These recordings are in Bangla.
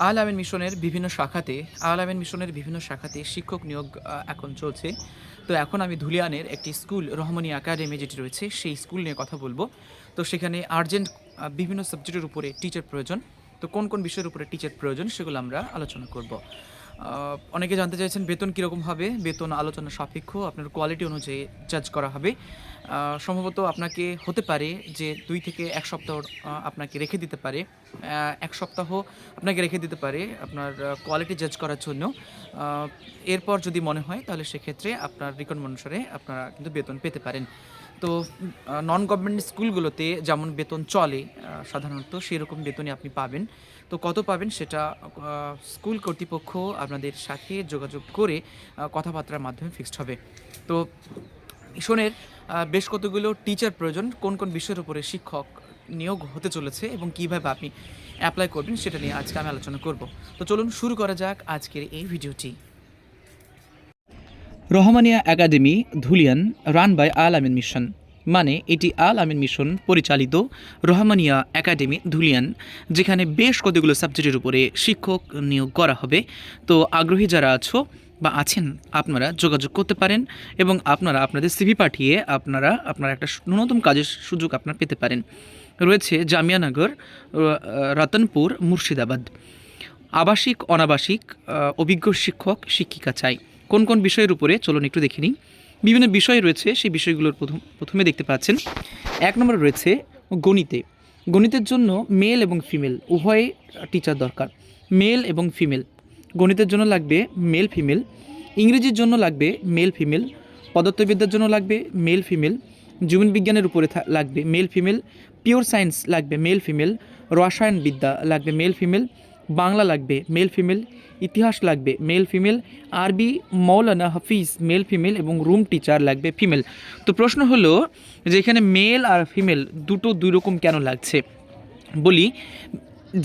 আল আমিন মিশনের বিভিন্ন শাখাতে, আল আমিন মিশনের বিভিন্ন শাখাতে শিক্ষক নিয়োগ এখন চলছে। তো এখন আমি ধুলিয়ানের একটি স্কুল, রহমানি একাডেমি, যেটি রয়েছে, সেই স্কুল নিয়ে কথা বলব। তো সেখানে আর্জেন্ট বিভিন্ন সাবজেক্টের উপরে টিচার প্রয়োজন। তো কোন কোন বিষয়ের উপরে টিচার প্রয়োজন, সেগুলো আমরা আলোচনা করব। অনেকে জানতে চাইছেন বেতন কীরকম হবে? বেতন আলোচনা সাপেক্ষ। আপনার কোয়ালিটি অনুযায়ী জাজ করা হবে। সম্ভবত আপনাকে হতে পারে যে দুই থেকে এক সপ্তাহ আপনাকে রেখে দিতে পারে। এক সপ্তাহ আপনাকে রেখে দিতে পারে আপনার কোয়ালিটি জাজ করার জন্য। এরপর যদি মনে হয়, তাহলে সেক্ষেত্রে আপনার রিকমেন্ড অনুসারে আপনারা কিন্তু বেতন পেতে পারেন। তো নন গভর্নমেন্ট স্কুলগুলোতে যেমন বেতন চলে সাধারণত সেরকম বেতনই আপনি পাবেন। তো কত পাবেন সেটা স্কুল কর্তৃপক্ষ আপনাদের সাথে যোগাযোগ করে কথাবার্তার মাধ্যমে ফিক্সড হবে। তো মিশনের বেশ কতগুলো টিচার প্রয়োজন, কোন কোন বিষয়ের উপরে শিক্ষক নিয়োগ হতে চলেছে এবং কীভাবে আপনি অ্যাপ্লাই করবেন সেটা নিয়ে আজকে আমি আলোচনা করব। তো চলুন শুরু করা যাক আজকের এই ভিডিওটি Rahmania academy Dhulian run by Al Amin mission মানে এটি আল আমিন মিশন পরিচালিত রহমানিয়া একাডেমি ধুলিয়ান, যেখানে বেশ কতগুলো সাবজেক্টের উপরে শিক্ষক নিয়োগ করা হবে। তো আগ্রহী যারা আছো বা আছেন, আপনারা যোগাযোগ করতে পারেন এবং আপনারা আপনাদের সিভি পাঠিয়ে আপনারা আপনারা একটা ন্যূনতম কাজের সুযোগ আপনারা পেতে পারেন। রয়েছে জামিয়ানগর রতনপুর, মুর্শিদাবাদ। আবাসিক, অনাবাসিক অভিজ্ঞ শিক্ষক, শিক্ষিকা চাই। কোন কোন বিষয়ের উপরে? চলুন একটু দেখে নিই। বিভিন্ন বিষয় রয়েছে, সেই বিষয়গুলোর প্রথম, প্রথমে দেখতে পাচ্ছেন। এক নম্বর রয়েছে গণিতে। গণিতের জন্য মেল এবং ফিমেল উভয় টিচার দরকার। মেল এবং ফিমেল গণিতের জন্য লাগবে মেল ফিমেল ইংরেজির জন্য লাগবে মেল ফিমেল পদার্থবিদ্যার জন্য লাগবে মেল ফিমেল জীবন বিজ্ঞানের উপরে লাগবে মেল ফিমেল পিওর সায়েন্স লাগবে মেল ফিমেল রসায়ন বিদ্যা লাগবে মেল ফিমেল বাংলা লাগবে মেল ফিমেল ইতিহাস লাগবে মেল ফিমেল আরবি মৌলানা হাফিজ মেল ফিমেল এবং রুম টিচার লাগবে ফিমেল তো প্রশ্ন হলো যে এখানে মেল আর ফিমেল দুটো দুই রকম কেন লাগছে? বলি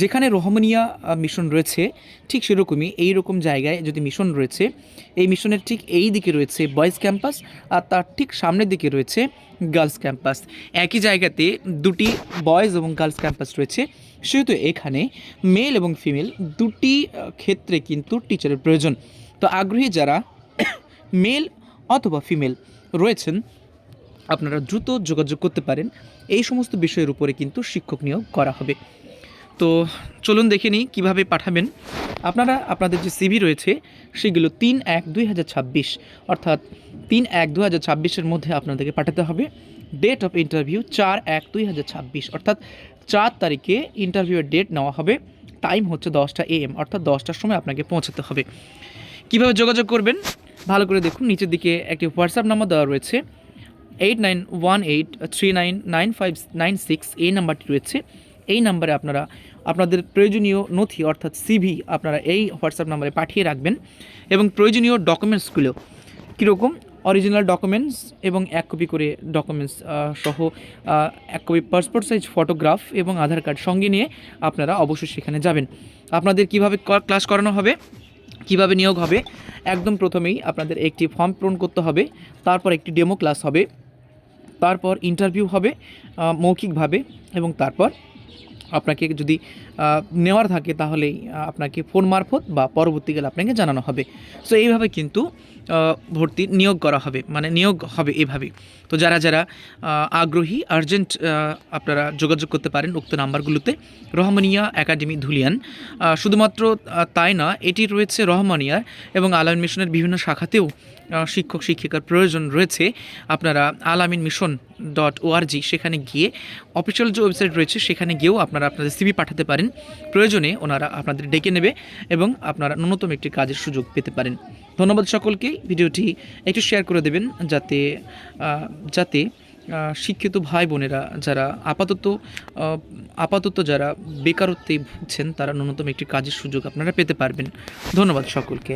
যেখানে রহমানিয়া মিশন রয়েছে, ঠিক সেরকমই এই রকম জায়গায় যদি মিশন রয়েছে, এই মিশনের ঠিক এই দিকে রয়েছে বয়েজ ক্যাম্পাস আর তার ঠিক সামনের দিকে রয়েছে গার্লস ক্যাম্পাস একই জায়গাতে দুটি বয়েজ এবং গার্লস ক্যাম্পাস রয়েছে সেহেতু এখানে মেল এবং ফিমেল দুটি ক্ষেত্রে কিন্তু টিচারের প্রয়োজন। তো আগ্রহী যারা মেল অথবা ফিমেল রয়েছেন, আপনারা দ্রুত যোগাযোগ করতে পারেন। এই সমস্ত বিষয়ের উপরে কিন্তু শিক্ষক নিয়োগ করা হবে। তো চলুন দেখে নিই কীভাবে পাঠাবেন। আপনারা, আপনাদের যে সিভি রয়েছে, সেগুলো তিন এক দুই হাজার ছাব্বিশ, অর্থাৎ তিন এক দু হাজার ছাব্বিশের মধ্যে আপনাদেরকে পাঠাতে হবে। ডেট অফ ইন্টারভিউ চার এক দুই হাজার ছাব্বিশ, অর্থাৎ চার তারিখে ইন্টারভিউয়ের ডেট নেওয়া হবে। টাইম হচ্ছে দশটা এএম অর্থাৎ দশটার সময় আপনাকে পৌঁছাতে হবে। কীভাবে যোগাযোগ করবেন? ভালো করে দেখুন, নিচের দিকে একটি হোয়াটসঅ্যাপ নাম্বার দেওয়া রয়েছে। Eight nine one eight three nine nine five nine six এই নাম্বারটি রয়েছে। এই নাম্বারে আপনারা, আপনাদের প্রয়োজনীয় নথি অর্থাৎ সিভি আপনারা এই হোয়াটসঅ্যাপ নাম্বারে পাঠিয়ে রাখবেন এবং প্রয়োজনীয় ডকুমেন্টসগুলো কীরকম? অরিজিনাল ডকুমেন্টস এবং এক কপি করে ডকুমেন্টস সহ এক কপি পাসপোর্ট সাইজ ফটোগ্রাফ এবং আধার কার্ড সঙ্গে নিয়ে আপনারা অবশ্যই সেখানে যাবেন। আপনাদের কীভাবে ক্লাস করানো হবে? কীভাবে নিয়োগ হবে? একদম প্রথমেই আপনাদের একটি ফর্ম পূরণ করতে হবে, তারপর একটি ডেমো ক্লাস হবে, তারপর ইন্টারভিউ হবে মৌখিকভাবে এবং তারপর আপনাকে যদি নেওয়ার থাকে তাহলেই আপনাকে ফোন মারফত বা পরবর্তীকালে আপনাকে জানানো হবে। সো, এইভাবে কিন্তু ভর্তি নিয়োগ করা হবে মানে নিয়োগ হবে এভাবে তো যারা যারা আগ্রহী, আর্জেন্ট আপনারা যোগাযোগ করতে পারেন উক্ত নাম্বারগুলোতে, রহমানিয়া একাডেমি ধুলিয়ান। শুধুমাত্র তাই না, এটি রয়েছে রহমানিয়ার এবং আলামিন মিশনের বিভিন্ন শাখাতেও শিক্ষক শিক্ষিকার প্রয়োজন রয়েছে। আপনারা আলামিন মিশন ডট ওআরজি সেখানে গিয়ে অফিসিয়াল যে ওয়েবসাইট রয়েছে, সেখানে গিয়েও আপনারা আপনাদের সিভি পাঠাতে পারেন। প্রয়োজনে ওনারা আপনাদের ডেকে নেবে এবং আপনারা ন্যূনতম একটি কাজের সুযোগ পেতে পারেন। ধন্যবাদ সকলকে। ভিডিওটি একটু শেয়ার করে দেবেন যাতে যাতে শিক্ষিত ভাই বোনেরা যারা আপাতত আপাতত যারা বেকারত্বে ভুগছেন, তারা ন্যূনতম একটি কাজের সুযোগ আপনারা পেতে পারবেন। ধন্যবাদ সকলকে।